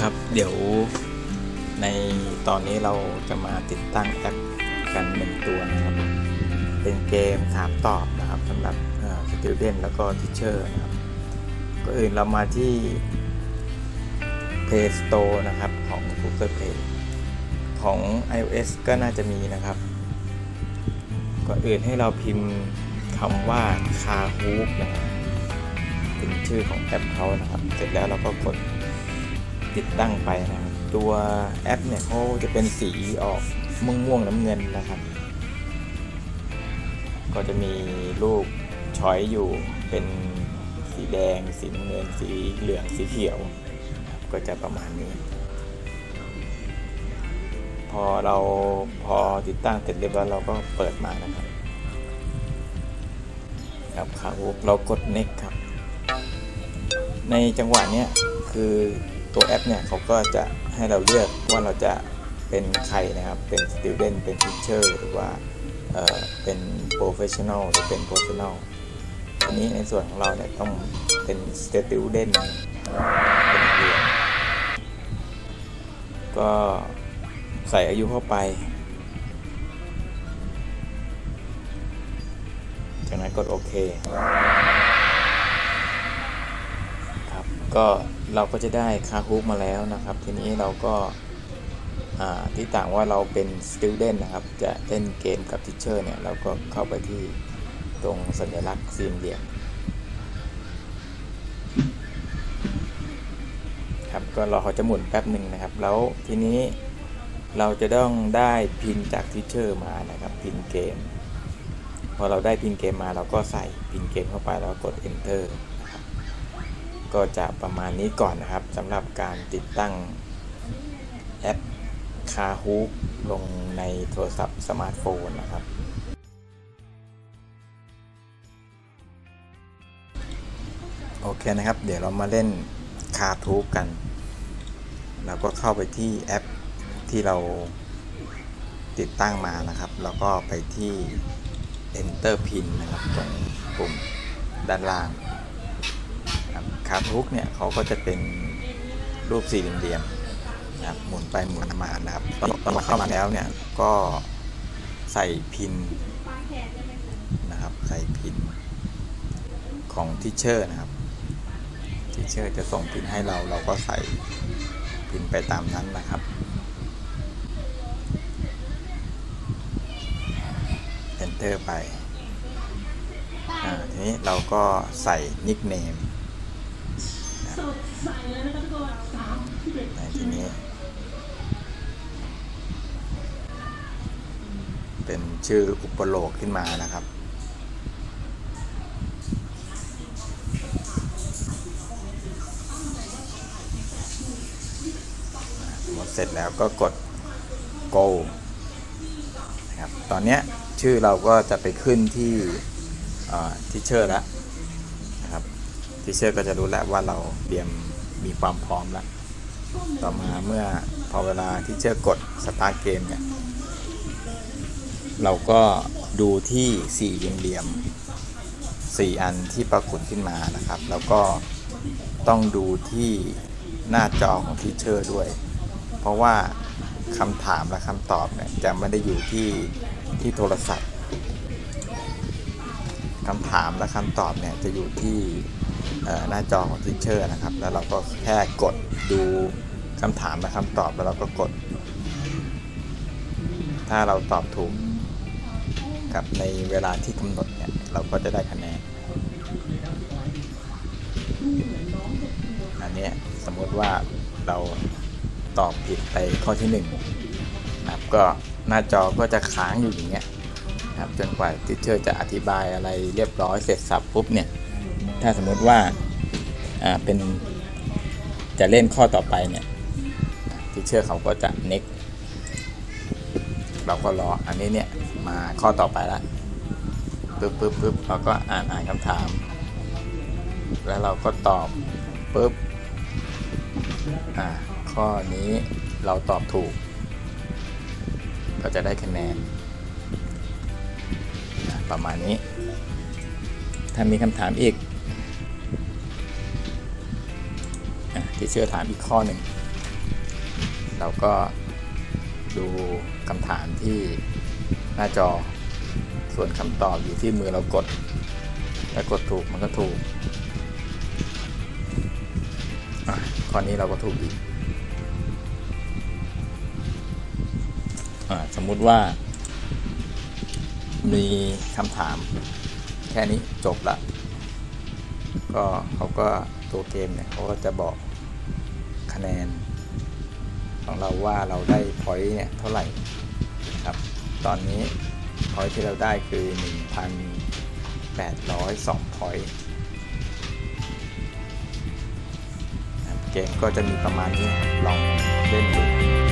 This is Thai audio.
ครับเดี๋ยวในตอนนี้เราจะมาติดตั้งแอปกันหนึ่งตัวนะครับ เป็นเกมถามตอบนะครับสำหรับสติวเดนแล้วก็ทิเชอร์นะครับก็อื่นเรามาที่ Play Store นะครับของ Google Play ของ iOS ก็น่าจะมีนะครับก่อนอื่นให้เราพิมพ์คำว่า c a h o o k นะครับเป็นชื่อของแอปเขานะครับ เสร็จแล้วเราก็กด ติดตั้งไปนะครับ ตัวแอปเนี่ยเขาจะเป็นสีออกม่วงม่วงๆน้ำเงินนะครับ ก็จะมีรูปช้อยอยู่เป็นสีแดง สีน้ำเงิน สีเหลือง สีเขียว ก็จะประมาณนี้ พอเราพอติดตั้งเสร็จเรียบร้อยเราก็เปิดมานะครับครับขาวุกเรากด next ครับ ในจังหวะเนี้ยคือ ตัวแอปเนี่ยเขาก็จะให้เราเลือกว่าเราจะเป็นใครนะครับ เป็น student เป็น teacher หรือว่าเเป็น professional หรือเป็น personal อันนี้ในส่วนของเราเนี่ยต้องเป็น student เป็นนักเรียนก็ใส่อายุเข้าไป จากนั้นกดโอเค ครับ ก็ เราก็จะได้คาฮุกมาแล้วนะครับ ทีนี้เราก็ที่ต่างว่าเราเป็น student นะครับ จะเล่นเกมกับ teacher เนี่ย เราก็เข้าไปที่ตรงสัญลักษณ์สี่เหลี่ยมครับก็รอเขาจะหมุนแป๊บหนึ่งนะครับ แล้วทีนี้เราจะต้องได้พินจาก teacher มานะครับ พินเกม พอเราได้พินเกมมาเราก็ใส่พินเกมเข้าไปแล้วกด enter รับ ก็จะประมาณนี้ก่อนนะครับสำหรับการติดตั้งแอป c a h o o ลงในโทรศัพท์สมาร์ทโฟนนะครับ โอเคนะครับ เดี๋ยวเรามาเล่น c a h o o กันเราก็เข้าไปที่แอปที่เราติดตั้งมานะครับ แล้วก็ไปที่ enter pin นะครับ ตรงปุ่มด้านล่าง คาร์ทุกเนี่ยเขาก็จะเป็นรูปสี่เหลี่ยมนะครับหมุนไปหมุนมานะครับตอนตอนเข้ามาแล้วเนี่ยก็ใส่พินนะครับใส่พินของทิเชอร์นะครับทิเชอร์จะส่งพินให้เราเราก็ใส่พินไปตามนั้นนะครับ enter ไปอ่าทีนี้เราก็ใส่นิกเนม ในที่นี้เป็นชื่ออุปโลกขึ้นมานะครับหมดเสร็จแล้วก็กด go นะครับ ตอนนี้ชื่อเราก็จะไปขึ้นที่ทิเชอร์แล้ว ทิเชอร์ก็จะรู้แล้วว่าเราเตรียมมีความพร้อมแล้วต่อมาเมื่อพอเวลาทิเชอร์กดสตาร์เกมเนี่ยเราก็ดูที่สี่เหลี่ยมสี่อันที่ปรากฏขึ้นมานะครับ แล้วก็ต้องดูที่หน้าจอของทิเชอร์ด้วย เพราะว่าคำถามและคำตอบเนี่ยจะไม่ได้อยู่ที่ที่โทรศัพท์คำถามและคำตอบเนี่ยจะอยู่ที่ หน้าจอของทิเชอร์นะครับ แล้วเราก็แค่กดดูคำถามและคำตอบแล้วเราก็กด ถ้าเราตอบถูกกับในเวลาที่กำหนดเนี่ยเราก็จะได้คะแนนอันนี้สมมติว่าเราตอบผิดไปข้อที่1นะครับก็หน้าจอก็จะค้างอยู่อย่างเงี้ยครับจนกว่าทิเชอร์จะอธิบายอะไรเรียบร้อยเสร็จสับปุ๊บเนี่ย ถ้าสมมติว่าเป็นจะเล่นข้อต่อไปเนี่ยทิเชอร์เขาก็จะ next เราก็รออันนี้เนี่ยมาข้อต่อไปละปึ๊บปึ๊บปึ๊บเราก็อ่านอ่านคำถาม แล้วเราก็ตอบปึ๊บอ่าข้อนี้เราตอบถูก ก็จะได้คะแนน ประมาณนี้ ถ้ามีคำถามอีก ที่เชื่อถามอีกข้อหนึ่ง เราก็ดูคำถามที่หน้าจอ ส่วนคำตอบอยู่ที่มือเรากด ถ้ากดถูกมันก็ถูก ข้อนี้เราก็ถูกอีกอสมมุติว่า มีคำถามแค่นี้จบละก็เขาก็ตัวเกมเนี่ยเขาก็จะบอก คะแนน ของเราว่าเราได้พอยต์เนี่ยเท่าไหร่ครับตอนนี้พอยต์ที่เราได้คือ 1,802พอยต์เกมก็จะมีประมาณนี้ลองเล่นดู